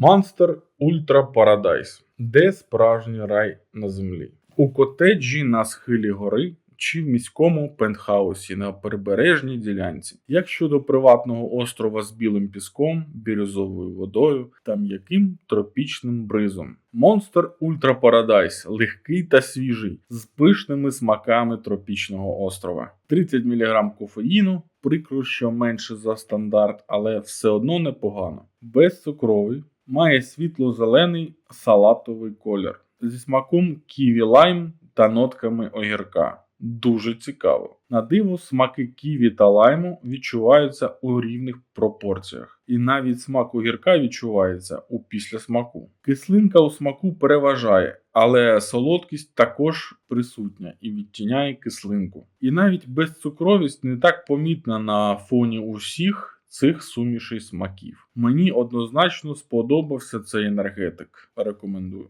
Monster Ultra Paradise. Де справжній рай на землі? У котеджі на схилі гори чи в міському пентхаусі на прибережній ділянці. Як щодо приватного острова з білим піском, бірюзовою водою та м'яким тропічним бризом. Monster Ultra Paradise легкий та свіжий, з пишними смаками тропічного острова. 30 мг кофеїну, прикро, що менше за стандарт, але все одно непогано. Безцукровий, має світло-зелений салатовий колір зі смаком ківі лайм та нотками огірка. Дуже цікаво. На диво, смаки ківі та лайму відчуваються у рівних пропорціях, і навіть смак огірка відчувається у післясмаку. Кислинка у смаку переважає, але солодкість також присутня і відтіняє кислинку. І навіть безцукровість не так помітна на фоні усіх цих сумішей смаків. Мені однозначно сподобався цей енергетик. Рекомендую.